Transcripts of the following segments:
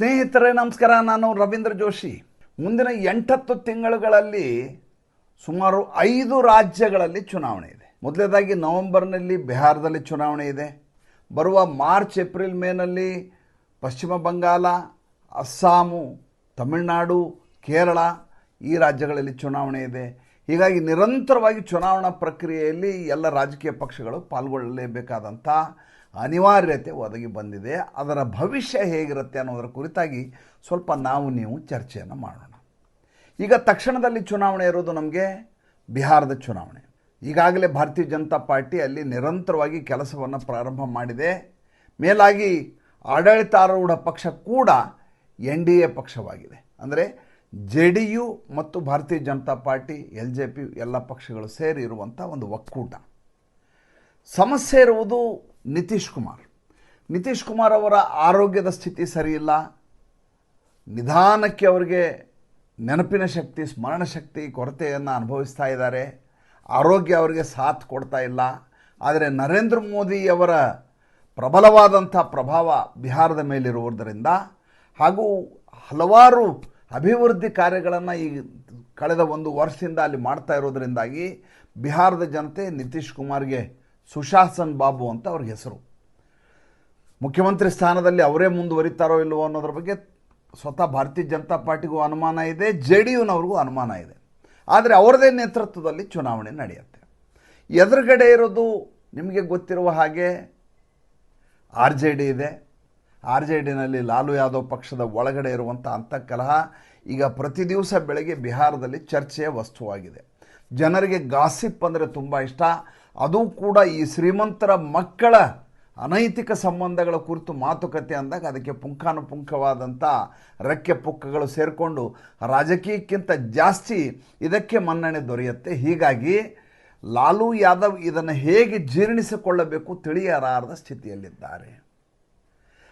ಸ್ನೇಹಿತರೇ, ನಮಸ್ಕಾರ. ನಾನು ರವೀಂದ್ರ ಜೋಶಿ. ಮುಂದಿನ ಎಂಟತ್ತು ತಿಂಗಳುಗಳಲ್ಲಿ ಸುಮಾರು ಐದು ರಾಜ್ಯಗಳಲ್ಲಿ ಚುನಾವಣೆ ಇದೆ. ಮೊದಲನೇದಾಗಿ ನವೆಂಬರ್ನಲ್ಲಿ ಬಿಹಾರದಲ್ಲಿ ಚುನಾವಣೆ ಇದೆ. ಬರುವ ಮಾರ್ಚ್, ಏಪ್ರಿಲ್, ಮೇನಲ್ಲಿ ಪಶ್ಚಿಮ ಬಂಗಾಳ, ಅಸ್ಸಾಮು, ತಮಿಳುನಾಡು, ಕೇರಳ ಈ ರಾಜ್ಯಗಳಲ್ಲಿ ಚುನಾವಣೆ ಇದೆ. ಹೀಗಾಗಿ ನಿರಂತರವಾಗಿ ಚುನಾವಣಾ ಪ್ರಕ್ರಿಯೆಯಲ್ಲಿ ಎಲ್ಲ ರಾಜಕೀಯ ಪಕ್ಷಗಳು ಪಾಲ್ಗೊಳ್ಳಲೇಬೇಕಾದಂಥ ಅನಿವಾರ್ಯತೆ ಒದಗಿ ಬಂದಿದೆ, ಅದರ ಭವಿಷ್ಯ ಹೇಗಿರುತ್ತೆ ಅನ್ನೋದರ ಕುರಿತಾಗಿ ಸ್ವಲ್ಪ ನಾವು ನೀವು ಚರ್ಚೆಯನ್ನು ಮಾಡೋಣ. ಈಗ ತಕ್ಷಣದಲ್ಲಿ ಚುನಾವಣೆ ಇರೋದು ನಮಗೆ ಬಿಹಾರದ ಚುನಾವಣೆ. ಈಗಾಗಲೇ ಭಾರತೀಯ ಜನತಾ ಪಾರ್ಟಿ ಅಲ್ಲಿ ನಿರಂತರವಾಗಿ ಕೆಲಸವನ್ನು ಪ್ರಾರಂಭ ಮಾಡಿದೆ. ಮೇಲಾಗಿ ಆಡಳಿತಾರೂಢ ಪಕ್ಷ ಕೂಡ ಎನ್ ಡಿ ಎ ಪಕ್ಷವಾಗಿದೆ. ಅಂದರೆ ಜೆ ಡಿ ಮತ್ತು Bharatiya Janata party, L J P ಎಲ್ಲ ಪಕ್ಷಗಳು ಸೇರಿ ಇರುವಂಥ ಒಂದು ಒಕ್ಕೂಟ. ಸಮಸ್ಯೆ ಇರುವುದು ನಿತೀಶ್ ಕುಮಾರ್. ನಿತೀಶ್ ಕುಮಾರ್ ಅವರ ಆರೋಗ್ಯದ ಸ್ಥಿತಿ ಸರಿಯಿಲ್ಲ. ನಿಧಾನಕ್ಕೆ ಅವರಿಗೆ ನೆನಪಿನ ಶಕ್ತಿ, ಸ್ಮರಣ ಶಕ್ತಿ, ಕೊರತೆಯನ್ನು ಅನುಭವಿಸ್ತಾ ಇದ್ದಾರೆ. ಆರೋಗ್ಯ ಅವರಿಗೆ ಸಾಥ್ ಕೊಡ್ತಾ ಇಲ್ಲ. ಆದರೆ ನರೇಂದ್ರ ಮೋದಿಯವರ ಪ್ರಬಲವಾದಂಥ ಪ್ರಭಾವ ಬಿಹಾರದ ಮೇಲಿರುವುದರಿಂದ ಹಾಗೂ ಹಲವಾರು ಅಭಿವೃದ್ಧಿ ಕಾರ್ಯಗಳನ್ನು ಈ ಕಳೆದ ಒಂದು ವರ್ಷದಿಂದ ಅಲ್ಲಿ ಮಾಡ್ತಾ ಇರೋದರಿಂದಾಗಿ ಬಿಹಾರದ ಜನತೆ ನಿತೀಶ್ ಕುಮಾರ್ಗೆ ಸುಶಾಸನ್ ಬಾಬು ಅಂತ ಅವ್ರ ಹೆಸರು. ಮುಖ್ಯಮಂತ್ರಿ ಸ್ಥಾನದಲ್ಲಿ ಅವರೇ ಮುಂದುವರಿತಾರೋ ಇಲ್ಲವೋ ಅನ್ನೋದ್ರ ಬಗ್ಗೆ ಸ್ವತಃ ಭಾರತೀಯ ಜನತಾ ಪಾರ್ಟಿಗೂ ಅನುಮಾನ ಇದೆ ಜೆ ಡಿ ಯುನವ್ರಿಗೂ ಅನುಮಾನ ಇದೆ. ಆದರೆ ಅವರದೇ ನೇತೃತ್ವದಲ್ಲಿ ಚುನಾವಣೆ ನಡೆಯುತ್ತೆ. ಎದುರುಗಡೆ ಇರೋದು ನಿಮಗೆ ಗೊತ್ತಿರುವ ಹಾಗೆ ಆರ್ ಜೆ ಡಿ ಇದೆ. ಆರ್ ಜೆ ಡಿನಲ್ಲಿ ಲಾಲು ಯಾದವ್ ಪಕ್ಷದ ಒಳಗಡೆ ಇರುವಂಥ ಅಂತಃಕಲಹ ಈಗ ಪ್ರತಿ ದಿವಸ ಬೆಳಗ್ಗೆ ಬಿಹಾರದಲ್ಲಿ ಚರ್ಚೆಯ ವಸ್ತುವಾಗಿದೆ. ಜನರಿಗೆ ಗಾಸಿಪ್ ಅಂದರೆ ತುಂಬ ಇಷ್ಟ. ಅದು ಕೂಡ ಈ ಶ್ರೀಮಂತರ ಮಕ್ಕಳ ಅನೈತಿಕ ಸಂಬಂಧಗಳ ಕುರಿತು ಮಾತುಕತೆ ಅಂದಾಗ ಅದಕ್ಕೆ ಪುಂಖಾನುಪುಂಖವಾದಂಥ ರೆಕ್ಕೆ ಪುಕ್ಕಗಳು ಸೇರಿಕೊಂಡು ರಾಜಕೀಯಕ್ಕಿಂತ ಜಾಸ್ತಿ ಇದಕ್ಕೆ ಮನ್ನಣೆ ದೊರೆಯುತ್ತೆ. ಹೀಗಾಗಿ ಲಾಲು ಯಾದವ್ ಇದನ್ನು ಹೇಗೆ ಜೀರ್ಣಿಸಿಕೊಳ್ಳಬೇಕು ತಿಳಿಯಲಾರದ ಸ್ಥಿತಿಯಲ್ಲಿದ್ದಾರೆ.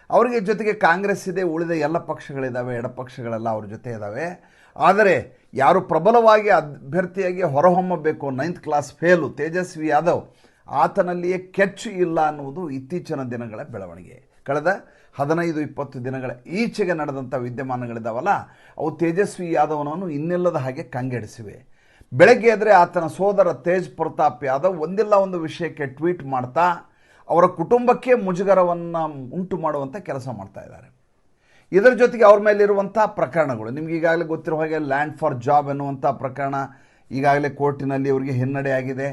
ಅವರಿಗೆ ಜೊತೆಗೆ ಕಾಂಗ್ರೆಸ್ ಇದೆ, ಉಳಿದ ಎಲ್ಲ ಪಕ್ಷಗಳಿದ್ದಾವೆ, ಎಡಪಕ್ಷಗಳೆಲ್ಲ ಅವ್ರ ಜೊತೆ ಇದ್ದಾವೆ. ಆದರೆ ಯಾರು ಪ್ರಬಲವಾಗಿ ಅಭ್ಯರ್ಥಿಯಾಗಿ ಹೊರಹೊಮ್ಮಬೇಕು ninth class fail Tejashwi Yadav, ಆತನಲ್ಲಿಯೇ ಕೆಚ್ಚು ಇಲ್ಲ ಅನ್ನುವುದು ಇತ್ತೀಚಿನ ದಿನಗಳ ಬೆಳವಣಿಗೆ. ಕಳೆದ ಹದಿನೈದು, ಇಪ್ಪತ್ತು ದಿನಗಳ ಈಚೆಗೆ ನಡೆದಂಥ ವಿದ್ಯಮಾನಗಳಿದ್ದಾವಲ್ಲ ಅವು ತೇಜಸ್ವಿ ಯಾದವನನ್ನು ಇನ್ನಿಲ್ಲದ ಹಾಗೆ ಕಂಗೆಡಿಸಿವೆ. ಬೆಳಗ್ಗೆ ಎದ್ರೆ ಆತನ ಸೋದರ ತೇಜ್ ಪ್ರತಾಪ್ ಯಾದವ್ ಒಂದಿಲ್ಲ ಒಂದು ವಿಷಯಕ್ಕೆ ಟ್ವೀಟ್ ಮಾಡ್ತಾ, ಅವರ ಕುಟುಂಬಕ್ಕೆ ಮುಜುಗರವನ್ನು ಉಂಟು ಮಾಡುವಂಥ ಕೆಲಸ ಮಾಡ್ತಾ ಇದ್ದಾರೆ. ಇದರ ಜೊತೆಗೆ ಅವ್ರ ಮೇಲಿರುವಂಥ ಪ್ರಕರಣಗಳು. ನಿಮ್ಗೆ ಈಗಾಗಲೇ ಗೊತ್ತಿರೋ ಹಾಗೆ ಲ್ಯಾಂಡ್ ಫಾರ್ ಜಾಬ್ ಎನ್ನುವಂಥ ಪ್ರಕರಣ ಈಗಾಗಲೇ ಕೋರ್ಟಿನಲ್ಲಿ ಅವರಿಗೆ ಹಿನ್ನಡೆಯಾಗಿದೆ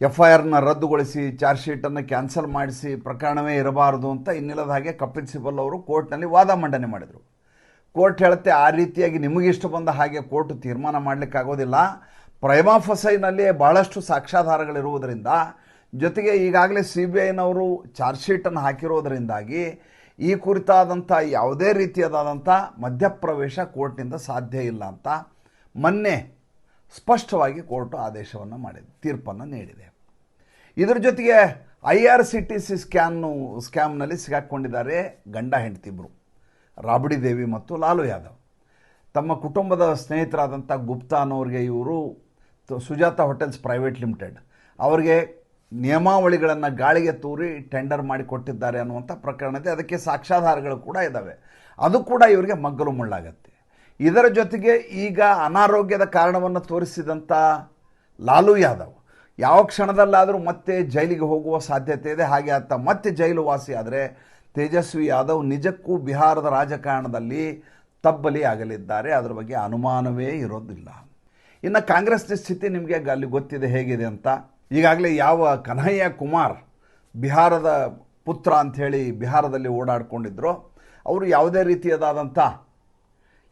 ಎಫ್ ಐ ಆರ್ನ ರದ್ದುಗೊಳಿಸಿ ಚಾರ್ಜ್ ಶೀಟನ್ನು ಕ್ಯಾನ್ಸಲ್ ಮಾಡಿಸಿ ಪ್ರಕರಣವೇ ಇರಬಾರದು ಅಂತ ಇನ್ನಿಲ್ಲದ ಹಾಗೆ ಕಪಿಲ್ ಸಿಬಲ್ ಅವರು ಕೋರ್ಟ್ನಲ್ಲಿ ವಾದ ಮಂಡನೆ ಮಾಡಿದರು. ಕೋರ್ಟ್ ಹೇಳುತ್ತೆ, ಆ ರೀತಿಯಾಗಿ ನಿಮಗಿಷ್ಟ ಬಂದ ಹಾಗೆ ಕೋರ್ಟ್ ತೀರ್ಮಾನ ಮಾಡಲಿಕ್ಕಾಗೋದಿಲ್ಲ. ಪ್ರೈಮಾಫಸೈನಲ್ಲಿ ಬಹಳಷ್ಟು ಸಾಕ್ಷ್ಯಾಧಾರಗಳಿರುವುದರಿಂದ ಜೊತೆಗೆ ಈಗಾಗಲೇ ಸಿ ಬಿ ಐನವರು ಚಾರ್ಜ್ ಶೀಟನ್ನು ಹಾಕಿರೋದರಿಂದಾಗಿ ಈ ಕುರಿತಾದಂಥ, ಯಾವುದೇ ರೀತಿಯಾದಂಥ ಮಧ್ಯಪ್ರವೇಶ ಕೋರ್ಟ್ನಿಂದ ಸಾಧ್ಯ ಇಲ್ಲ ಅಂತ ಮೊನ್ನೆ ಸ್ಪಷ್ಟವಾಗಿ ಕೋರ್ಟು ಆದೇಶವನ್ನು ಮಾಡಿದೆ, ತೀರ್ಪನ್ನು ನೀಡಿದೆ. ಇದರ ಜೊತೆಗೆ I R C T C ಸ್ಕ್ಯಾನ್ನು ಸ್ಕ್ಯಾಮ್ನಲ್ಲಿ ಸಿಗಾಕ್ಕೊಂಡಿದ್ದಾರೆ ಗಂಡ ಹೆಂಡತಿಬ್ಬರು ರಾಬಡಿ ದೇವಿ ಮತ್ತು ಲಾಲು ಯಾದವ್. ತಮ್ಮ ಕುಟುಂಬದ ಸ್ನೇಹಿತರಾದಂಥ ಗುಪ್ತಾ ಅನ್ನೋರಿಗೆ ಇವರು ಸುಜಾತ ಹೋಟೆಲ್ಸ್ ಪ್ರೈವೇಟ್ ಲಿಮಿಟೆಡ್. ಅವರಿಗೆ ನಿಯಮಾವಳಿಗಳನ್ನು ಗಾಳಿಗೆ ತೂರಿ ಟೆಂಡರ್ ಮಾಡಿ ಕೊಟ್ಟಿದ್ದಾರೆ ಅನ್ನುವಂಥ ಪ್ರಕರಣ ಇದೆ. ಅದಕ್ಕೆ ಸಾಕ್ಷ್ಯಾಧಾರಗಳು ಕೂಡ ಇದ್ದಾವೆ ಅದು ಕೂಡ ಇವರಿಗೆ ಮಗ್ಗಲು ಮುಳ್ಳಾಗತ್ತೆ. ಇದರ ಜೊತೆಗೆ ಈಗ ಅನಾರೋಗ್ಯದ ಕಾರಣವನ್ನು ತೋರಿಸಿದಂಥ ಲಾಲು ಯಾದವ್, ಯಾವ ಕ್ಷಣದಲ್ಲಾದರೂ ಮತ್ತೆ ಜೈಲಿಗೆ ಹೋಗುವ ಸಾಧ್ಯತೆ ಇದೆ. ಹಾಗೆ ಆತ ಮತ್ತೆ ಜೈಲು ವಾಸಿ ಆದರೆ ತೇಜಸ್ವಿ ಯಾದವ್ ನಿಜಕ್ಕೂ ಬಿಹಾರದ ರಾಜಕಾರಣದಲ್ಲಿ ತಬ್ಬಲಿ ಆಗಲಿದ್ದಾರೆ. ಅದರ ಬಗ್ಗೆ ಅನುಮಾನವೇ ಇರೋದಿಲ್ಲ. ಇನ್ನು ಕಾಂಗ್ರೆಸ್ನ ಸ್ಥಿತಿ ನಿಮಗೆ ಅಲ್ಲಿ ಗೊತ್ತಿದೆ ಹೇಗಿದೆ ಅಂತ? ಈಗಾಗಲೇ ಯಾವ ಕನ್ಹಯ್ಯ ಕುಮಾರ್ ಬಿಹಾರದ ಪುತ್ರ ಅಂಥೇಳಿ ಬಿಹಾರದಲ್ಲಿ ಓಡಾಡ್ಕೊಂಡಿದ್ರು, ಅವರು ಯಾವುದೇ ರೀತಿಯದಾದಂಥ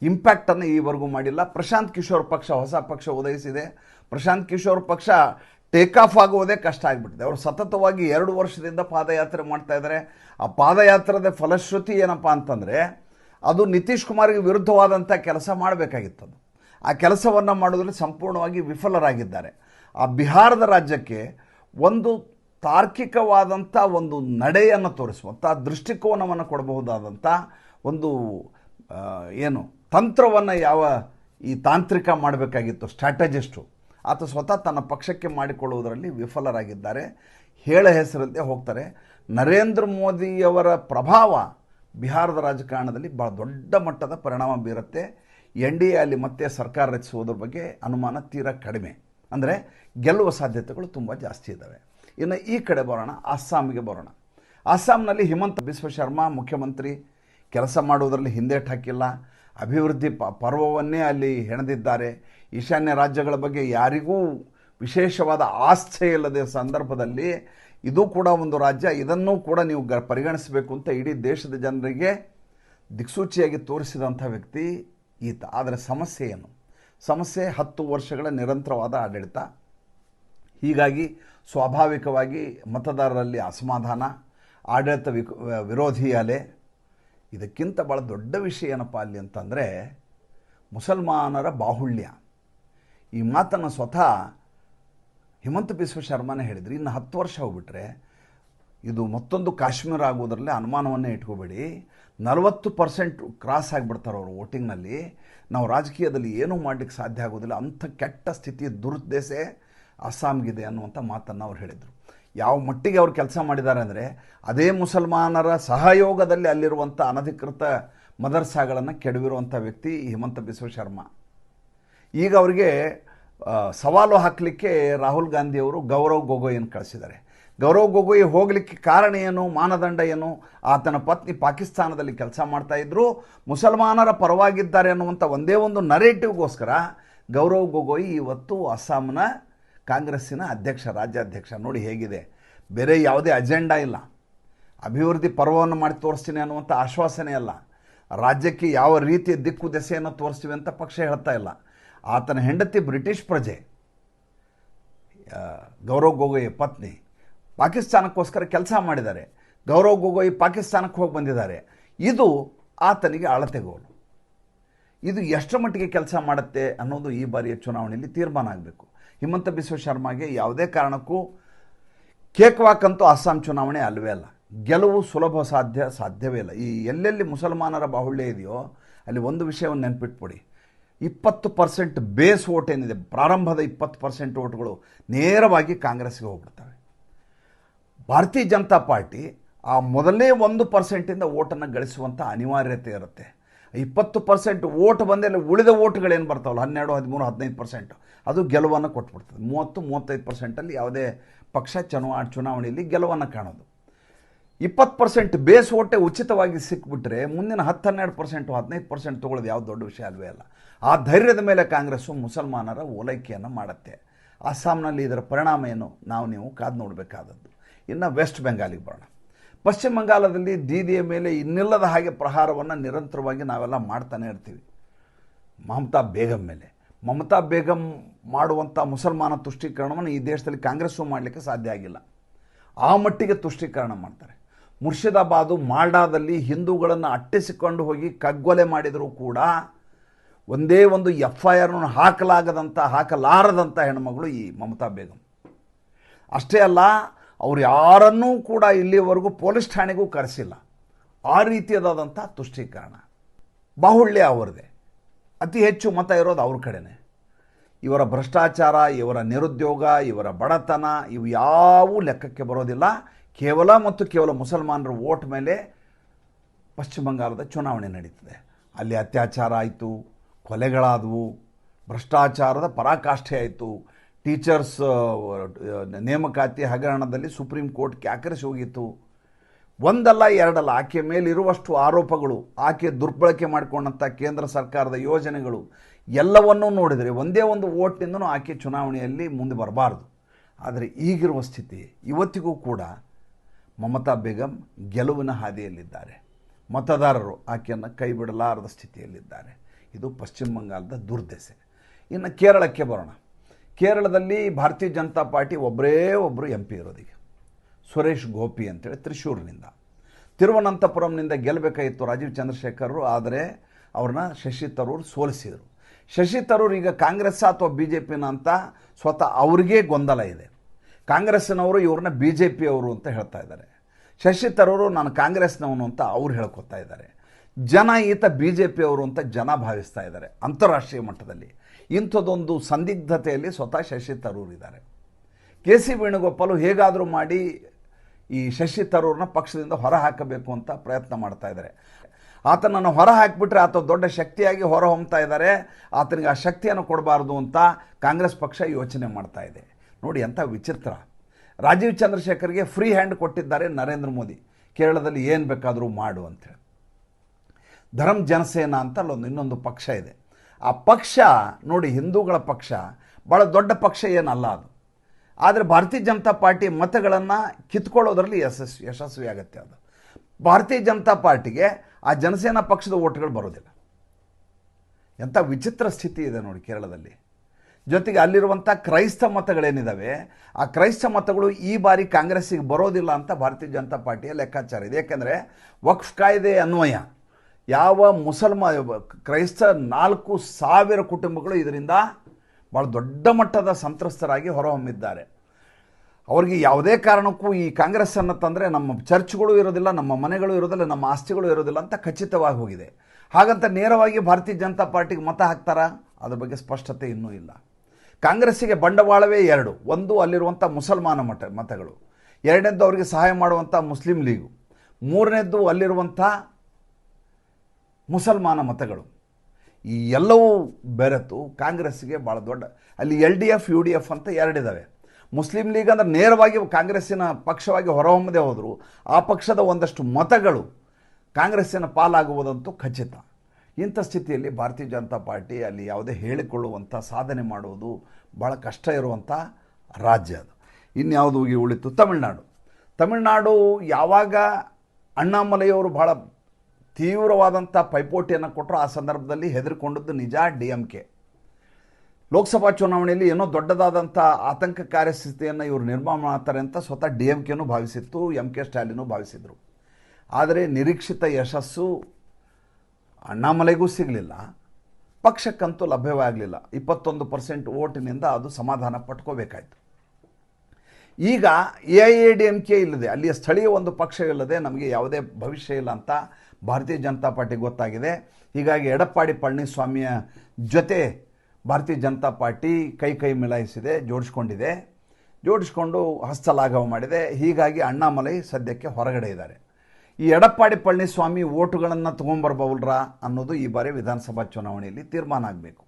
ಇಂಪ್ಯಾಕ್ಟನ್ನು ಈವರೆಗೂ ಮಾಡಿಲ್ಲ. ಪ್ರಶಾಂತ್ ಕಿಶೋರ್ ಪಕ್ಷ, ಹೊಸ ಪಕ್ಷ ಉದಯಿಸಿದೆ. ಪ್ರಶಾಂತ್ ಕಿಶೋರ್ ಪಕ್ಷ ಟೇಕ್ ಆಫ್ ಆಗುವುದೇ ಕಷ್ಟ ಆಗಿಬಿಟ್ಟಿದೆ. ಅವರು ಸತತವಾಗಿ ಎರಡು ವರ್ಷದಿಂದ ಪಾದಯಾತ್ರೆ ಮಾಡ್ತಾ ಇದ್ದಾರೆ. ಆ ಪಾದಯಾತ್ರದ ಫಲಶ್ರುತಿ ಏನಪ್ಪ ಅಂತಂದರೆ, ಅದು ನಿತೀಶ್ ಕುಮಾರ್ಗೆ ವಿರುದ್ಧವಾದಂಥ ಕೆಲಸ ಮಾಡಬೇಕಾಗಿತ್ತು ಆ ಕೆಲಸವನ್ನು ಮಾಡೋದ್ರಲ್ಲಿ ಸಂಪೂರ್ಣವಾಗಿ ವಿಫಲರಾಗಿದ್ದಾರೆ. ಆ ಬಿಹಾರದ ರಾಜ್ಯಕ್ಕೆ ಒಂದು ತಾರ್ಕಿಕವಾದಂಥ ಒಂದು ನಡೆಯನ್ನು ತೋರಿಸುವಂಥ, ದೃಷ್ಟಿಕೋನವನ್ನು ಕೊಡಬಹುದಾದಂಥ ಒಂದು ಏನು ತಂತ್ರವನ್ನು ಯಾವ ಈ ತಾಂತ್ರಿಕ ಮಾಡಬೇಕಾಗಿತ್ತು, ಸ್ಟ್ರಾಟಜಿಸ್ಟು. ಆತ ಸ್ವತಃ ತನ್ನ ಪಕ್ಷಕ್ಕೆ ಮಾಡಿಕೊಳ್ಳುವುದರಲ್ಲಿ ವಿಫಲರಾಗಿದ್ದಾರೆ. ಹೇಳ ಹೆಸರಂತೆ ಹೋಗ್ತಾರೆ, ನರೇಂದ್ರ ಮೋದಿಯವರ ಪ್ರಭಾವ ಬಿಹಾರದ ರಾಜಕಾರಣದಲ್ಲಿ ಭಾಳ ದೊಡ್ಡ ಮಟ್ಟದ ಪರಿಣಾಮ ಬೀರುತ್ತೆ. ಎನ್ ಡಿ ಎ ಅಲ್ಲಿ ಮತ್ತೆ ಸರ್ಕಾರ ರಚಿಸುವುದರ ಬಗ್ಗೆ ಅನುಮಾನ ತೀರಾ ಕಡಿಮೆ. ಅಂದರೆ ಗೆಲ್ಲುವ ಸಾಧ್ಯತೆಗಳು ತುಂಬ ಜಾಸ್ತಿ ಇದ್ದಾವೆ ಇನ್ನು ಈ ಕಡೆ ಬರೋಣ ಅಸ್ಸಾಂಗೆ ಬರೋಣ. ಅಸ್ಸಾಂನಲ್ಲಿ ಹಿಮಂತ ಬಿಸ್ವ ಶರ್ಮಾ ಮುಖ್ಯಮಂತ್ರಿ. ಕೆಲಸ ಮಾಡುವುದರಲ್ಲಿ ಹಿಂದೇಟು ಹಾಕಿಲ್ಲ. ಅಭಿವೃದ್ಧಿ ಪ, ಪರ್ವವನ್ನೇ ಅಲ್ಲಿ ಹೆಣೆದಿದ್ದಾರೆ. ಈಶಾನ್ಯ ರಾಜ್ಯಗಳ ಬಗ್ಗೆ ಯಾರಿಗೂ ವಿಶೇಷವಾದ ಆಸ್ಥೆ ಇಲ್ಲದ ಸಂದರ್ಭದಲ್ಲಿ ಇದು ಕೂಡ ಒಂದು ರಾಜ್ಯ. ಇದನ್ನೂ ಕೂಡ ನೀವು ಗ, ಪರಿಗಣಿಸಬೇಕು ಅಂತ ಇಡೀ ದೇಶದ ಜನರಿಗೆ ದಿಕ್ಸೂಚಿಯಾಗಿ ತೋರಿಸಿದಂಥ ವ್ಯಕ್ತಿ ಈತ. ಆದರೆ ಸಮಸ್ಯೆ ಏನು? ಸಮಸ್ಯೆ ಹತ್ತು ವರ್ಷಗಳ ನಿರಂತರವಾದ ಆಡಳಿತ, ಹೀಗಾಗಿ ಸ್ವಾಭಾವಿಕವಾಗಿ ಮತದಾರರಲ್ಲಿ ಅಸಮಾಧಾನ, ಆಡಳಿತ ವಿರೋಧಿ ಅಲೆ. ಇದಕ್ಕಿಂತ ಭಾಳ ದೊಡ್ಡ ವಿಷಯ ಏನಪ್ಪ ಅಲ್ಲಿ ಅಂತಂದರೆ, ಮುಸಲ್ಮಾನರ ಬಾಹುಳ್ಯ. ಈ ಮಾತನ್ನು ಸ್ವತಃ ಹಿಮಂತ ಬಿಸ್ವ ಶರ್ಮಾನೇ ಹೇಳಿದ್ರು. ಇನ್ನು ಹತ್ತು ವರ್ಷ ಹೋಗ್ಬಿಟ್ರೆ, ಇದು ಮತ್ತೊಂದು ಕಾಶ್ಮೀರ ಆಗೋದ್ರಲ್ಲಿ ಅನುಮಾನವನ್ನೇ ಇಟ್ಕೋಬೇಡಿ. ನಲವತ್ತು ಪರ್ಸೆಂಟ್ ಕ್ರಾಸ್ ಆಗಿಬಿಡ್ತಾರೆ ಅವರು ವೋಟಿಂಗ್ನಲ್ಲಿ, ನಾವು ರಾಜಕೀಯದಲ್ಲಿ ಏನೂ ಮಾಡಲಿಕ್ಕೆ ಸಾಧ್ಯ ಆಗೋದಿಲ್ಲ, ಅಂಥ ಕೆಟ್ಟ ಸ್ಥಿತಿ, ದುರುದ್ದೇಶ ಅಸ್ಸಾಂಗಿದೆ ಅನ್ನುವಂಥ ಮಾತನ್ನು ಅವ್ರು ಹೇಳಿದರು. ಯಾವ ಮಟ್ಟಿಗೆ ಅವ್ರು ಕೆಲಸ ಮಾಡಿದ್ದಾರೆ ಅಂದರೆ, ಅದೇ ಮುಸಲ್ಮಾನರ ಸಹಯೋಗದಲ್ಲಿ ಅಲ್ಲಿರುವಂಥ ಅನಧಿಕೃತ ಮದರ್ಸಾಗಳನ್ನು ಕೆಡವಿರುವಂಥ ವ್ಯಕ್ತಿ ಹಿಮಂತ ಬಿಸ್ವ ಶರ್ಮ. ಈಗ ಅವರಿಗೆ ಸವಾಲು ಹಾಕಲಿಕ್ಕೆ ರಾಹುಲ್ ಗಾಂಧಿಯವರು ಗೌರವ್ ಗೊಗೊಯ್ಯನ್ನು ಕಳಿಸಿದ್ದಾರೆ. ಗೌರವ್ ಗೊಗೊಯ್ ಹೋಗಲಿಕ್ಕೆ ಕಾರಣ ಏನು, ಮಾನದಂಡ ಏನು? ಆತನ ಪತ್ನಿ ಪಾಕಿಸ್ತಾನದಲ್ಲಿ ಕೆಲಸ ಮಾಡ್ತಾಯಿದ್ರು ಮುಸಲ್ಮಾನರ ಪರವಾಗಿದ್ದಾರೆ ಅನ್ನುವಂಥ ಒಂದೇ ಒಂದು ನರೇಟಿವ್ಗೋಸ್ಕರ ಗೌರವ್ ಗೊಗೊಯ್ ಇವತ್ತು ಅಸ್ಸಾಂನ ಕಾಂಗ್ರೆಸ್ಸಿನ ಅಧ್ಯಕ್ಷ, ರಾಜ್ಯಾಧ್ಯಕ್ಷ. ನೋಡಿ ಹೇಗಿದೆ. ಬೇರೆ ಯಾವುದೇ ಅಜೆಂಡಾ ಇಲ್ಲ. ಅಭಿವೃದ್ಧಿ ಪರ್ವವನ್ನು ಮಾಡಿ ತೋರಿಸ್ತೀನಿ ಅನ್ನುವಂಥ ಆಶ್ವಾಸನೆ ಅಲ್ಲ. ರಾಜ್ಯಕ್ಕೆ ಯಾವ ರೀತಿಯ ದಿಕ್ಕು ದೆಸೆಯನ್ನು ತೋರಿಸ್ತೀವಿ ಅಂತ ಪಕ್ಷ ಹೇಳ್ತಾ ಇಲ್ಲ. ಆತನ ಹೆಂಡತಿ ಬ್ರಿಟಿಷ್ ಪ್ರಜೆ ಗೌರವ್ ಗೊಗೊಯ್ ಪತ್ನಿ ಪಾಕಿಸ್ತಾನಕ್ಕೋಸ್ಕರ ಕೆಲಸ ಮಾಡಿದ್ದಾರೆ. ಗೌರವ್ ಗೊಗೋಯ್ ಪಾಕಿಸ್ತಾನಕ್ಕೆ ಹೋಗಿ ಬಂದಿದ್ದಾರೆ. ಇದು ಆತನಿಗೆ ಅಳತೆಗೋಲು. ಇದು ಎಷ್ಟರ ಮಟ್ಟಿಗೆ ಕೆಲಸ ಮಾಡುತ್ತೆ ಅನ್ನೋದು ಈ ಬಾರಿಯ ಚುನಾವಣೆಯಲ್ಲಿ ತೀರ್ಮಾನ ಆಗಬೇಕು. ಹಿಮಂತ ಬಿಸ್ವ ಶರ್ಮಾಗೆ ಯಾವುದೇ ಕಾರಣಕ್ಕೂ ಕೇಕ್ವಾಕ್ ಅಂತೂ ಅಸ್ಸಾಂ ಚುನಾವಣೆ ಅಲ್ಲವೇ ಅಲ್ಲ. ಗೆಲುವು ಸುಲಭ ಸಾಧ್ಯ ಸಾಧ್ಯವೇ ಇಲ್ಲ. ಈ ಎಲ್ಲೆಲ್ಲಿ ಮುಸಲ್ಮಾನರ ಬಾಹುಳ್ಯ ಇದೆಯೋ ಅಲ್ಲಿ ಒಂದು ವಿಷಯವನ್ನು ನೆನ್ಪಿಟ್ಬಿಡಿ. ಇಪ್ಪತ್ತು ಪರ್ಸೆಂಟ್ ಬೇಸ್ ಓಟ್ ಏನಿದೆ, ಪ್ರಾರಂಭದ ಇಪ್ಪತ್ತು ಪರ್ಸೆಂಟ್ ಓಟ್ಗಳು ನೇರವಾಗಿ ಕಾಂಗ್ರೆಸ್ಗೆ ಹೋಗ್ಬಿಡ್ತವೆ. ಭಾರತೀಯ ಜನತಾ ಪಾರ್ಟಿ ಆ ಮೊದಲನೇ ಒಂದು ಪರ್ಸೆಂಟಿಂದ ಓಟನ್ನು ಗಳಿಸುವಂಥ ಅನಿವಾರ್ಯತೆ ಇರುತ್ತೆ. ಇಪ್ಪತ್ತು ಪರ್ಸೆಂಟ್ ಓಟ್ ಬಂದಲ್ಲಿ ಉಳಿದ ಓಟ್ಗಳೇನು ಬರ್ತಾವಲ್ಲ? ಹನ್ನೆರಡು, ಹದಿಮೂರು, ಹದಿನೈದು ಪರ್ಸೆಂಟ್. ಅದು ಗೆಲುವನ್ನು ಕೊಟ್ಬಿಡ್ತದೆ. ಮೂವತ್ತು, ಮೂವತ್ತೈದು ಪರ್ಸೆಂಟಲ್ಲಿ ಯಾವುದೇ ಪಕ್ಷ ಚುನಾವ ಚುನಾವಣೆಯಲ್ಲಿ ಗೆಲುವನ್ನು ಕಾಣೋದು. ಇಪ್ಪತ್ತು ಪರ್ಸೆಂಟ್ ಬೇಸ್ ಓಟೆ ಉಚಿತವಾಗಿ ಸಿಕ್ಬಿಟ್ರೆ ಮುಂದಿನ ಹತ್ತು, ಹನ್ನೆರಡು ಪರ್ಸೆಂಟು, ಹದಿನೈದು ಪರ್ಸೆಂಟ್ ತೊಗೊಳ್ಳೋದು ಯಾವ ದೊಡ್ಡ ವಿಷಯ ಅಲ್ವೇ ಅಲ್ಲ. ಆ ಧೈರ್ಯದ ಮೇಲೆ ಕಾಂಗ್ರೆಸ್ಸು ಮುಸಲ್ಮಾನರ ಓಲೈಕೆಯನ್ನು ಮಾಡುತ್ತೆ. ಅಸ್ಸಾಂನಲ್ಲಿ ಇದರ ಪರಿಣಾಮ ಏನು? ನಾವು ನೀವು ಕಾದು ನೋಡಬೇಕಾದದ್ದು. ಇನ್ನು ವೆಸ್ಟ್ ಬೆಂಗಾಲಿಗೆ ಬರೋಣ. ಪಶ್ಚಿಮ ಬಂಗಾಲದಲ್ಲಿ ದೀದಿಯ ಮೇಲೆ ಇನ್ನಿಲ್ಲದ ಹಾಗೆ ಪ್ರಹಾರವನ್ನು ನಿರಂತರವಾಗಿ ನಾವೆಲ್ಲ ಮಾಡ್ತಾನೆ ಇರ್ತೀವಿ. ಮಮತಾ ಬೇಗಂ ಮೇಲೆ. ಮಮತಾ ಬೇಗಂ ಮಾಡುವಂಥ ಮುಸಲ್ಮಾನ ತುಷ್ಟೀಕರಣವನ್ನು ಈ ದೇಶದಲ್ಲಿ ಕಾಂಗ್ರೆಸ್ಸು ಮಾಡಲಿಕ್ಕೆ ಸಾಧ್ಯ ಆಗಿಲ್ಲ. ಆ ಮಟ್ಟಿಗೆ ತುಷ್ಟೀಕರಣ ಮಾಡ್ತಾರೆ. ಮುರ್ಷಿದಾಬಾದು ಮಾಲ್ಡಾದಲ್ಲಿ ಹಿಂದೂಗಳನ್ನು ಅಟ್ಟಿಸಿಕೊಂಡು ಹೋಗಿ ಕಗ್ಗೊಲೆ ಮಾಡಿದರೂ ಕೂಡ ಒಂದೇ ಒಂದು ಎಫ್ ಐ ಆರ್ನ ಹಾಕಲಾಗದಂಥ ಹಾಕಲಾರದಂಥ ಹೆಣ್ಮಗಳು ಈ ಮಮತಾ ಬೇಗಂ. ಅಷ್ಟೇ ಅಲ್ಲ ಅವ್ರು ಯಾರನ್ನೂ ಕೂಡ ಇಲ್ಲಿವರೆಗೂ ಪೊಲೀಸ್ ಠಾಣೆಗೂ ಕರೆಸಿಲ್ಲ. ಆ ರೀತಿಯಾದಂಥ ತುಷ್ಟೀಕರಣ. ಬಾಹುಳ್ಯ ಅವರದೇ ಅತಿ ಹೆಚ್ಚು ಮತ ಇರೋದು ಅವ್ರ ಕಡೆನೇ. ಇವರ ಭ್ರಷ್ಟಾಚಾರ, ಇವರ ನಿರುದ್ಯೋಗ, ಇವರ ಬಡತನ, ಇವು ಯಾವೂ ಲೆಕ್ಕಕ್ಕೆ ಬರೋದಿಲ್ಲ. ಕೇವಲ ಮತ್ತು ಕೇವಲ ಮುಸಲ್ಮಾನರ ಓಟ್ ಮೇಲೆ ಪಶ್ಚಿಮ ಬಂಗಾಳದ ಚುನಾವಣೆ ನಡೀತದೆ. ಅಲ್ಲಿ ಅತ್ಯಾಚಾರ ಆಯಿತು, ಕೊಲೆಗಳಾದವು, ಭ್ರಷ್ಟಾಚಾರದ ಪರಾಕಾಷ್ಠೆ ಆಯಿತು ಟೀಚರ್ಸ್ ನೇಮಕಾತಿ ಹಗರಣದಲ್ಲಿ ಸುಪ್ರೀಂ ಕೋರ್ಟ್ ಕ್ಯಾಕರಿಸಿ ಹೋಗಿತ್ತು. ಒಂದಲ್ಲ ಎರಡಲ್ಲ, ಆಕೆ ಮೇಲಿರುವಷ್ಟು ಆರೋಪಗಳು, ಆಕೆ ದುರ್ಬಳಕೆ ಮಾಡಿಕೊಂಡಂಥ ಕೇಂದ್ರ ಸರ್ಕಾರದ ಯೋಜನೆಗಳು, ಎಲ್ಲವನ್ನೂ ನೋಡಿದರೆ ಒಂದೇ ಒಂದು ಓಟ್ನಿಂದನೂ ಆಕೆ ಚುನಾವಣೆಯಲ್ಲಿ ಮುಂದೆ ಬರಬಾರ್ದು. ಆದರೆ ಈಗಿರುವ ಸ್ಥಿತಿ, ಇವತ್ತಿಗೂ ಕೂಡ ಮಮತಾ ಬೇಗಂ ಗೆಲುವಿನ ಹಾದಿಯಲ್ಲಿದ್ದಾರೆ. ಮತದಾರರು ಆಕೆಯನ್ನು ಕೈ ಬಿಡಲಾರದ ಸ್ಥಿತಿಯಲ್ಲಿದ್ದಾರೆ. ಇದು ಪಶ್ಚಿಮ ಬಂಗಾಳದ ದುರ್ದೆಸೆ. ಇನ್ನು ಕೇರಳಕ್ಕೆ ಬರೋಣ. ಕೇರಳದಲ್ಲಿ ಭಾರತೀಯ ಜನತಾ ಪಾರ್ಟಿ ಒಬ್ಬರೇ ಒಬ್ಬರು ಎಂ ಪಿ ಇರೋದಿಗೆ. ಸುರೇಶ್ ಗೋಪಿ ಅಂತೇಳಿ ತ್ರಿಶೂರಿನಿಂದ. ತಿರುವನಂತಪುರಂನಿಂದ ಗೆಲ್ಲಬೇಕಾಗಿತ್ತು ರಾಜೀವ್ ಚಂದ್ರಶೇಖರರು, ಆದರೆ ಅವ್ರನ್ನ ಶಶಿ ತರೂರ್ ಸೋಲಿಸಿದರು. ಶಶಿ ತರೂರ್ ಈಗ ಕಾಂಗ್ರೆಸ್ ಅಥವಾ ಬಿ ಜೆ ಪಿನ ಅಂತ ಸ್ವತಃ ಅವ್ರಿಗೇ ಗೊಂದಲ ಇದೆ. ಕಾಂಗ್ರೆಸ್ಸಿನವರು ಇವ್ರನ್ನ ಬಿ ಜೆ ಪಿಯವರು ಅಂತ ಹೇಳ್ತಾ ಇದ್ದಾರೆ. ಶಶಿ ತರೂರು ನಾನು ಕಾಂಗ್ರೆಸ್ನವನು ಅಂತ ಅವ್ರು ಹೇಳ್ಕೊತಾ ಇದ್ದಾರೆ. ಜನ ಈತ ಬಿ ಜೆ ಪಿಯವರು ಅಂತ ಜನ ಭಾವಿಸ್ತಾ ಇದ್ದಾರೆ ಅಂತಾರಾಷ್ಟ್ರೀಯ ಮಟ್ಟದಲ್ಲಿ. ಇಂಥದ್ದೊಂದು ಸಂದಿಗ್ಧತೆಯಲ್ಲಿ ಸ್ವತಃ ಶಶಿ ತರೂರ್ ಇದ್ದಾರೆ. ಕೆ ಸಿ ವೇಣುಗೋಪಾಲು ಹೇಗಾದರೂ ಮಾಡಿ ಈ ಶಶಿ ತರೂರ್ನ ಪಕ್ಷದಿಂದ ಹೊರ ಹಾಕಬೇಕು ಅಂತ ಪ್ರಯತ್ನ ಮಾಡ್ತಾ ಇದ್ದಾರೆ. ಆತನನ್ನು ಹೊರ ಹಾಕಿಬಿಟ್ರೆ ಆತ ದೊಡ್ಡ ಶಕ್ತಿಯಾಗಿ ಹೊರ ಹೊಮ್ತಾ ಇದ್ದಾರೆ. ಆತನಿಗೆ ಆ ಶಕ್ತಿಯನ್ನು ಕೊಡಬಾರ್ದು ಅಂತ ಕಾಂಗ್ರೆಸ್ ಪಕ್ಷ ಯೋಚನೆ ಮಾಡ್ತಾ ಇದೆ. ನೋಡಿ ಎಂಥ ವಿಚಿತ್ರ. ರಾಜೀವ್ ಚಂದ್ರಶೇಖರ್ಗೆ ಫ್ರೀ ಹ್ಯಾಂಡ್ ಕೊಟ್ಟಿದ್ದಾರೆ ನರೇಂದ್ರ ಮೋದಿ. ಕೇರಳದಲ್ಲಿ ಏನು ಬೇಕಾದರೂ ಮಾಡು ಅಂತೇಳಿ ಧರ್ಮ್ ಜನಸೇನಾ ಅಂತ ಅಲ್ಲೊಂದು ಇನ್ನೊಂದು ಪಕ್ಷ ಇದೆ. ಆ ಪಕ್ಷ, ನೋಡಿ ಹಿಂದೂಗಳ ಪಕ್ಷ ಭಾಳ ದೊಡ್ಡ ಪಕ್ಷ ಏನಲ್ಲ ಅದು. ಆದರೆ ಭಾರತೀಯ ಜನತಾ ಪಾರ್ಟಿ ಮತಗಳನ್ನು ಕಿತ್ಕೊಳ್ಳೋದ್ರಲ್ಲಿ ಯಶಸ್ವಿ ಆಗುತ್ತೆ ಅದು. ಭಾರತೀಯ ಜನತಾ ಪಾರ್ಟಿಗೆ ಆ ಜನಸೇನಾ ಪಕ್ಷದ ಓಟ್ಗಳು ಬರೋದಿಲ್ಲ. ಎಂಥ ವಿಚಿತ್ರ ಸ್ಥಿತಿ ಇದೆ ನೋಡಿ ಕೇರಳದಲ್ಲಿ. ಜೊತೆಗೆ ಅಲ್ಲಿರುವಂಥ ಕ್ರೈಸ್ತ ಮತಗಳೇನಿದ್ದಾವೆ ಆ ಕ್ರೈಸ್ತ ಮತಗಳು ಈ ಬಾರಿ ಕಾಂಗ್ರೆಸ್ಸಿಗೆ ಬರೋದಿಲ್ಲ ಅಂತ ಭಾರತೀಯ ಜನತಾ ಪಾರ್ಟಿಯ ಲೆಕ್ಕಾಚಾರ ಇದೆ. ಏಕೆಂದರೆ ವಕ್ಫ್ ಕಾಯ್ದೆ ಅನ್ವಯ. ಯಾವ ಮುಸಲ್ಮ, ಕ್ರೈಸ್ತ ನಾಲ್ಕು ಸಾವಿರ ಕುಟುಂಬಗಳು ಇದರಿಂದ ಭಾಳ ದೊಡ್ಡ ಮಟ್ಟದ ಸಂತ್ರಸ್ತರಾಗಿ ಹೊರಹೊಮ್ಮಿದ್ದಾರೆ. ಅವ್ರಿಗೆ ಯಾವುದೇ ಕಾರಣಕ್ಕೂ ಈ ಕಾಂಗ್ರೆಸ್ಸನ್ನು ತಂದರೆ ನಮ್ಮ ಚರ್ಚ್ಗಳು ಇರೋದಿಲ್ಲ, ನಮ್ಮ ಮನೆಗಳು ಇರೋದಿಲ್ಲ, ನಮ್ಮ ಆಸ್ತಿಗಳು ಇರೋದಿಲ್ಲ ಅಂತ ಖಚಿತವಾಗಿ ಹೋಗಿದೆ. ಹಾಗಂತ ನೇರವಾಗಿ ಭಾರತೀಯ ಜನತಾ ಪಾರ್ಟಿಗೆ ಮತ ಹಾಕ್ತಾರಾ? ಅದ್ರ ಬಗ್ಗೆ ಸ್ಪಷ್ಟತೆ ಇನ್ನೂ ಇಲ್ಲ. ಕಾಂಗ್ರೆಸ್ಸಿಗೆ ಬಂಡವಾಳವೇ ಎರಡು, ಒಂದು ಅಲ್ಲಿರುವಂಥ ಮುಸಲ್ಮಾನ ಮಠ ಮತಗಳು. ಎರಡನೇದ್ದು ಅವರಿಗೆ ಸಹಾಯ ಮಾಡುವಂಥ ಮುಸ್ಲಿಂ ಲೀಗು. ಮೂರನೇದ್ದು ಅಲ್ಲಿರುವಂಥ ಮುಸಲ್ಮಾನ ಮತಗಳು. ಈ ಎಲ್ಲವೂ ಬೆರೆತು ಕಾಂಗ್ರೆಸ್ಸಿಗೆ ಭಾಳ ದೊಡ್ಡ, ಅಲ್ಲಿ L D F, U D F ಅಂತ ಎರಡಿದ್ದಾವೆ ಮುಸ್ಲಿಂ ಲೀಗ್ ಅಂದರೆ ನೇರವಾಗಿ ಕಾಂಗ್ರೆಸ್ಸಿನ ಪಕ್ಷವಾಗಿ ಹೊರಹೊಮ್ಮದೇ ಹೋದರು. ಆ ಪಕ್ಷದ ಒಂದಷ್ಟು ಮತಗಳು ಕಾಂಗ್ರೆಸ್ಸಿನ ಪಾಲಾಗುವುದಂತೂ ಖಚಿತ. ಇಂಥ ಸ್ಥಿತಿಯಲ್ಲಿ ಭಾರತೀಯ ಜನತಾ ಪಾರ್ಟಿ ಅಲ್ಲಿ ಯಾವುದೇ ಹೇಳಿಕೊಳ್ಳುವಂಥ ಸಾಧನೆ ಮಾಡುವುದು ಭಾಳ ಕಷ್ಟ ಇರುವಂಥ ರಾಜ್ಯ ಅದು. ಇನ್ಯಾವುದು ಉಳಿತು? ತಮಿಳುನಾಡು. ತಮಿಳುನಾಡು ಯಾವಾಗ ಅಣ್ಣಾಮಲೈಯವರು ಭಾಳ ತೀವ್ರವಾದಂಥ ಪೈಪೋಟಿಯನ್ನು ಕೊಟ್ಟರು ಆ ಸಂದರ್ಭದಲ್ಲಿ ಹೆದರಿಕೊಂಡದ್ದು ನಿಜ ಡಿ ಎಂ ಕೆ ಲೋಕಸಭಾ ಚುನಾವಣೆಯಲ್ಲಿ ಏನೋ ದೊಡ್ಡದಾದಂಥ ಆತಂಕಕಾರಿ ಸ್ಥಿತಿಯನ್ನು ಇವರು ನಿರ್ಮಾಣ ಮಾಡ್ತಾರೆ ಅಂತ ಸ್ವತಃ ಡಿ ಎಂ ಕೆನೂ ಭಾವಿಸಿತ್ತು, ಎಂ ಕೆ ಸ್ಟಾಲಿನೂ ಭಾವಿಸಿದರು. ಆದರೆ ನಿರೀಕ್ಷಿತ ಯಶಸ್ಸು ಅಣ್ಣಾಮಲೆಗೂ ಸಿಗಲಿಲ್ಲ, ಪಕ್ಷಕ್ಕಂತೂ ಲಭ್ಯವಾಗಲಿಲ್ಲ. ಇಪ್ಪತ್ತೊಂದು ಪರ್ಸೆಂಟ್ ಓಟಿನಿಂದ ಅದು ಸಮಾಧಾನ ಪಟ್ಕೋಬೇಕಾಯಿತು. ಈಗ A I D M K ಇಲ್ಲದೆ, ಅಲ್ಲಿಯ ಸ್ಥಳೀಯ ಒಂದು ಪಕ್ಷ ಇಲ್ಲದೆ ನಮಗೆ ಯಾವುದೇ ಭವಿಷ್ಯ ಇಲ್ಲ ಅಂತ ಭಾರತೀಯ ಜನತಾ ಪಾರ್ಟಿ ಗೊತ್ತಾಗಿದೆ. ಹೀಗಾಗಿ ಎಡಪ್ಪಾಡಿ ಪಳನಿಸ್ವಾಮಿಯ ಜೊತೆ ಭಾರತೀಯ ಜನತಾ ಪಾರ್ಟಿ ಕೈ ಕೈ ಮಿಲಾಯಿಸಿದೆ, ಜೋಡಿಸ್ಕೊಂಡಿದೆ. ಜೋಡಿಸ್ಕೊಂಡು ಹಸ್ತಲಾಘವ ಮಾಡಿದೆ. ಹೀಗಾಗಿ ಅಣ್ಣಾಮಲೈ ಸದ್ಯಕ್ಕೆ ಹೊರಗಡೆ ಇದ್ದಾರೆ. ಈ ಎಡಪ್ಪಾಡಿ ಪಳನಿಸ್ವಾಮಿ ಓಟುಗಳನ್ನು ತೊಗೊಂಬರ್ಬೌಲ್ರ ಅನ್ನೋದು ಈ ಬಾರಿ ವಿಧಾನಸಭಾ ಚುನಾವಣೆಯಲ್ಲಿ ತೀರ್ಮಾನ ಆಗಬೇಕು.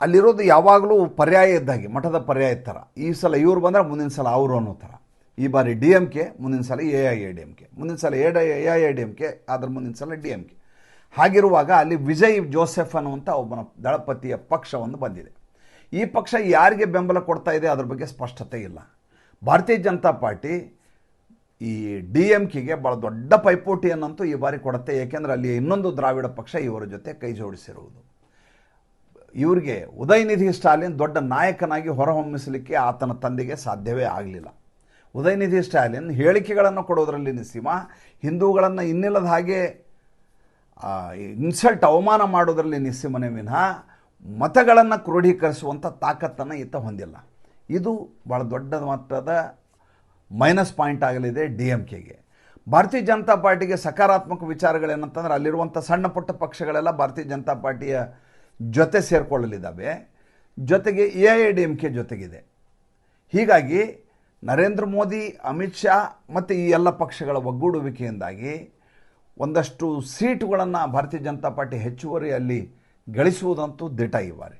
ಅಲ್ಲಿರೋದು ಯಾವಾಗಲೂ ಪರ್ಯಾಯ ಇದ್ದಾಗೆ, ಮಠದ ಪರ್ಯಾಯ ಥರ. ಈ ಸಲ ಇವ್ರು ಬಂದರೆ ಮುಂದಿನ ಸಲ ಅವರು ಅನ್ನೋ ಥರ. ಈ ಬಾರಿ ಡಿ ಎಂ ಕೆ, ಮುಂದಿನ ಸಲ A I A D M K. ಮುಂದಿನ ಸಲ A D A I A D M K ಅದ್ರ ಮುಂದಿನ ಸಲ ಡಿ ಎಂ ಕೆ. ಹಾಗಿರುವಾಗ ಅಲ್ಲಿ ವಿಜಯ್ ಜೋಸೆಫ್ ಅನ್ನುವಂಥ ಒಬ್ಬನ ದಳಪತಿಯ ಪಕ್ಷವನ್ನು ಬಂದಿದೆ. ಈ ಪಕ್ಷ ಯಾರಿಗೆ ಬೆಂಬಲ ಕೊಡ್ತಾ ಇದೆ ಅದ್ರ ಬಗ್ಗೆ ಸ್ಪಷ್ಟತೆ ಇಲ್ಲ. ಭಾರತೀಯ ಜನತಾ ಪಾರ್ಟಿ ಈ ಡಿ ಎಂ ಕೆಗೆ ಭಾಳ ದೊಡ್ಡ ಪೈಪೋಟಿಯನ್ನಂತೂ ಈ ಬಾರಿ ಕೊಡುತ್ತೆ, ಏಕೆಂದರೆ ಅಲ್ಲಿ ಇನ್ನೊಂದು ದ್ರಾವಿಡ ಪಕ್ಷ ಇವರ ಜೊತೆ ಕೈ ಜೋಡಿಸಿರುವುದು. ಇವರಿಗೆ ಉದಯನಿಧಿ ಸ್ಟಾಲಿನ್ ದೊಡ್ಡ ನಾಯಕನಾಗಿ ಹೊರಹೊಮ್ಮಿಸಲಿಕ್ಕೆ ಆತನ ತಂದೆಗೆ ಸಾಧ್ಯವೇ ಆಗಲಿಲ್ಲ. ಉದಯನಿಧಿ ಸ್ಟಾಲಿನ್ ಹೇಳಿಕೆಗಳನ್ನು ಕೊಡೋದರಲ್ಲಿ ನಿಸ್ಸೀಮ, ಹಿಂದೂಗಳನ್ನು ಇನ್ನಿಲ್ಲದ ಹಾಗೆ ಇನ್ಸಲ್ಟ್ ಅವಮಾನ ಮಾಡೋದರಲ್ಲಿ ನಿಸ್ಸೀಮನೆ ವಿನಃ ಮತಗಳನ್ನು ಕ್ರೋಢೀಕರಿಸುವಂಥ ತಾಕತ್ತನ್ನು ಈತ ಹೊಂದಿಲ್ಲ. ಇದು ಭಾಳ ದೊಡ್ಡ ಮಟ್ಟದ ಮೈನಸ್ ಪಾಯಿಂಟ್ ಆಗಲಿದೆ ಡಿ ಎಂ ಕೆಗೆ. ಭಾರತೀಯ ಜನತಾ ಪಾರ್ಟಿಗೆ ಸಕಾರಾತ್ಮಕ ವಿಚಾರಗಳೇನಂತಂದ್ರೆ ಅಲ್ಲಿರುವಂಥ ಸಣ್ಣ ಪುಟ್ಟ ಪಕ್ಷಗಳೆಲ್ಲ ಭಾರತೀಯ ಜನತಾ ಪಾರ್ಟಿಯ ಜೊತೆ ಸೇರಿಕೊಳ್ಳಲಿದ್ದಾವೆ. ಜೊತೆಗೆ A I D M K ಜೊತೆಗಿದೆ. ಹೀಗಾಗಿ ನರೇಂದ್ರ ಮೋದಿ, ಅಮಿತ್ ಶಾ ಮತ್ತು ಈ ಎಲ್ಲ ಪಕ್ಷಗಳ ಒಗ್ಗೂಡುವಿಕೆಯಿಂದಾಗಿ ಒಂದಷ್ಟು ಸೀಟುಗಳನ್ನು ಭಾರತೀಯ ಜನತಾ ಪಾರ್ಟಿ ಹೆಚ್ಚುವರಿಯಲ್ಲಿ ಗಳಿಸುವುದಂತೂ ದಿಟ ಈ ಬಾರಿ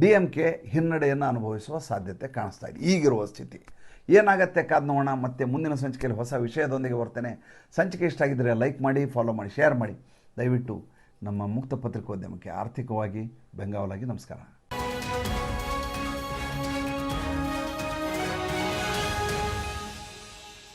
ಡಿ ಎಂ ಕೆ ಹಿನ್ನಡೆಯನ್ನು ಅನುಭವಿಸುವ ಸಾಧ್ಯತೆ ಕಾಣಿಸ್ತಾ ಇದೆ. ಈಗಿರುವ ಸ್ಥಿತಿ. ಏನಾಗತ್ತೆ ಕಾದ್ ನೋಡೋಣ. ಮತ್ತೆ ಮುಂದಿನ ಸಂಚಿಕೆಯಲ್ಲಿ ಹೊಸ ವಿಷಯದೊಂದಿಗೆ ಬರ್ತೇನೆ. ಸಂಚಿಕೆ ಇಷ್ಟ ಆಗಿದ್ದರೆ ಲೈಕ್ ಮಾಡಿ, ಫಾಲೋ ಮಾಡಿ, ಶೇರ್ ಮಾಡಿ. ದಯವಿಟ್ಟು ನಮ್ಮ ಮುಕ್ತ ಪತ್ರಿಕೋದ್ಯಮಕ್ಕೆ ಆರ್ಥಿಕವಾಗಿ ಬೆಂಗಾವಲಾಗಿ ನಮಸ್ಕಾರ.